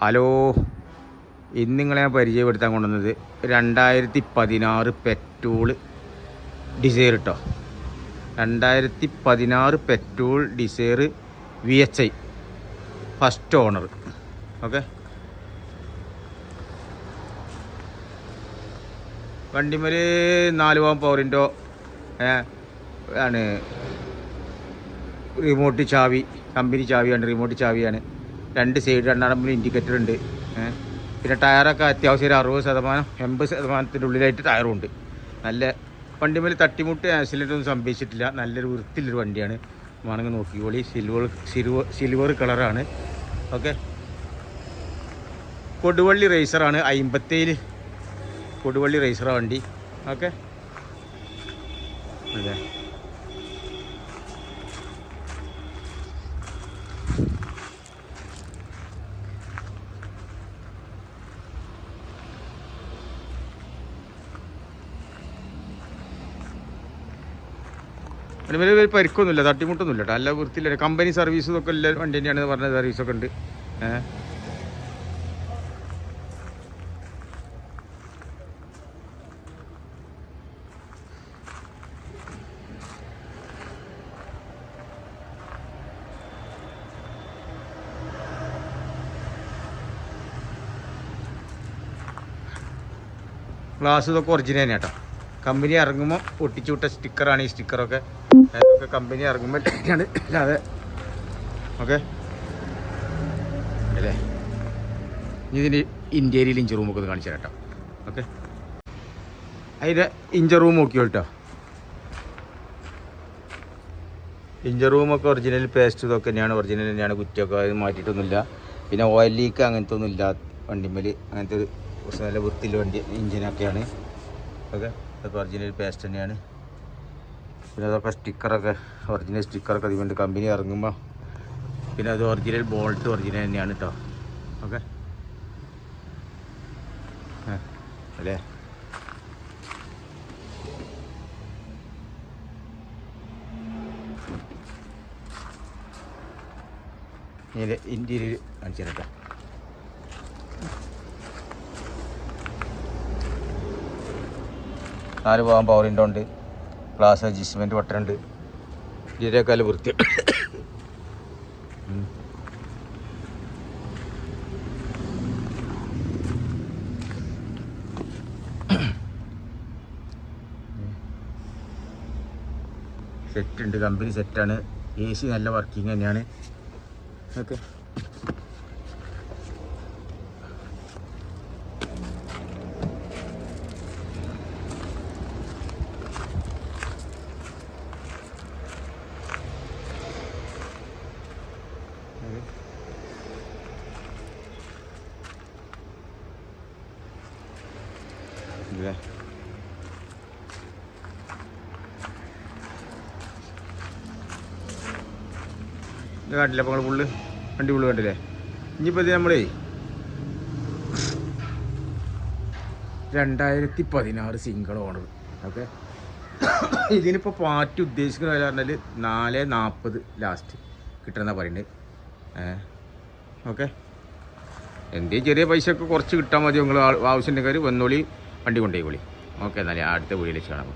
Hello. ഇന്ന് നിങ്ങളെ ഞാൻ പരിചയപ്പെടുത്താൻ കൊണ്ടുവന്നത് രണ്ടായിരത്തി പതിനാറ് പെട്രോൾ ഡിസൈർ കേട്ടോ രണ്ടായിരത്തി പതിനാറ് petrol Dzire V H I first owner okay വണ്ടിമേൽ നാല് പോകാൻ പവറിന്റെ ആണ്. റിമോട്ട് ചാവി കമ്പനി ചാവിയാണ് റിമോട്ട് ചാവിയാണ്. രണ്ട് സൈഡ് രണ്ടാമത് ഇൻഡിക്കേറ്റർ ഉണ്ട്. പിന്നെ ടയറൊക്കെ അത്യാവശ്യം ഒരു അറുപത് ശതമാനം എൺപത് ശതമാനത്തിന്റെ ഉള്ളിലായിട്ട് ടയറും ഉണ്ട്. നല്ല വണ്ടിമേൽ തട്ടിമുട്ട് ആക്സിഡന്റ് ഒന്നും സംഭവിച്ചിട്ടില്ല. നല്ലൊരു വൃത്തിയിലൊരു വണ്ടിയാണ്. വേണമെങ്കിൽ നോക്കിക്കോളി സിൽവർ സിൽവർ സിൽവർ കളറാണ് ഓക്കെ കൊടുവള്ളി റേസറാണ് അമ്പത്തേഴ് കൊടുവള്ളി റേസറാണ് വണ്ടി. ഓക്കെ അതെ. അതിന് വലിയ പരിക്കൊന്നുമില്ല തട്ടിമുട്ടൊന്നുമില്ല കേട്ടോ. നല്ല വൃത്തിയില്ല. കമ്പനി സർവീസ് ഒക്കെ എല്ലാ വണ്ടി തന്നെയാണ് പറഞ്ഞ സർവീസൊക്കെ ഉണ്ട്. ഗ്ലാസ് ഇതൊക്കെ ഒറിജിനൽ തന്നെ കമ്പനി ഇറങ്ങുമ്പോൾ ഒട്ടിച്ചു വിട്ട സ്റ്റിക്കറാണ് ഈ സ്റ്റിക്കറൊക്കെ. അതൊക്കെ കമ്പനി ഇറങ്ങുമ്പോൾ ആണ് അല്ലാതെ ഓക്കെ. അല്ലേ? ഇതിന് ഇന്റീരിയൽ ഇഞ്ച് റൂമൊക്കെ ഒന്ന് കാണിച്ചു തരാം ഓക്കെ. അതിന്റെ ഇഞ്ചർ റൂം നോക്കിയോ കേട്ടോ. ഇഞ്ചർ റൂമൊക്കെ ഒറിജിനൽ പേസ്റ്റ് ഇതൊക്കെ തന്നെയാണ്. ഒറിജിനൽ തന്നെയാണ് കുറ്റിയൊക്കെ. അത് മാറ്റിയിട്ടൊന്നുമില്ല. പിന്നെ ഓയിൽ ലീക്ക് അങ്ങനത്തെ ഒന്നും ഇല്ല വണ്ടിമ്മൽ അങ്ങനത്തെ ഒരു നല്ല വൃത്തിയിൽ വണ്ടി എഞ്ചിനൊക്കെയാണ് ഓക്കെ. അതൊക്കെ ഒറിജിനൽ പേസ്റ്റ് തന്നെയാണ്. പിന്നെ അതൊക്കെ സ്റ്റിക്കറൊക്കെ ഒറിജിനൽ സ്റ്റിക്കറൊക്കെ അതുകൊണ്ട് കമ്പനി ഇറങ്ങുമ്പോൾ പിന്നെ അത് ഒറിജിനൽ ബോൾട്ട് ഒറിജിനൽ തന്നെയാണ് കേട്ടോ ഓക്കെ? അല്ലേ? ഇതിന്റെ ഇന്റീരിയർ കാണിച്ചു നാല് ഭാഗം പവർ വിൻഡോ ഉണ്ട് ഗ്ലാസ് അഡ്ജസ്റ്റ്മെന്റ് വട്ടുണ്ട് ഇതിനേക്കാൾ വൃത്തി. സെറ്റ് ഉണ്ട്. കമ്പനി സെറ്റാണ് എ സി നല്ല വർക്കിംഗ് തന്നെയാണ്. ഓക്കെ ഇല്ലേ? ഇത് കണ്ടില്ല അപ്പോൾ പുള്ളി? വണ്ടി പുള്ളി കണ്ടില്ലേ ഇനിയിപ്പോൾ ഇത് നമ്മളേ രണ്ടായിരത്തി പതിനാറ് സിംഗിൾ ഓണർ ഓക്കെ ഇതിനിപ്പോൾ പാറ്റ് ഉദ്ദേശിക്കുന്ന വില പറഞ്ഞാൽ നാല് നാൽപ്പത് ലാസ്റ്റ് കിട്ടണമെന്നാണ് പറയുന്നത് ഓക്കെ എന്തേ ചെറിയ പൈസ ഒക്കെ കുറച്ച് കിട്ടാൻ മതി. നിങ്ങൾ ആവശ്യമുണ്ടെങ്കിൽ വന്നോളി വണ്ടി കൊണ്ടുപോയി വിളി. ഓക്കെ എന്നാലും അടുത്ത വീഡിയോയിൽ കാണാം.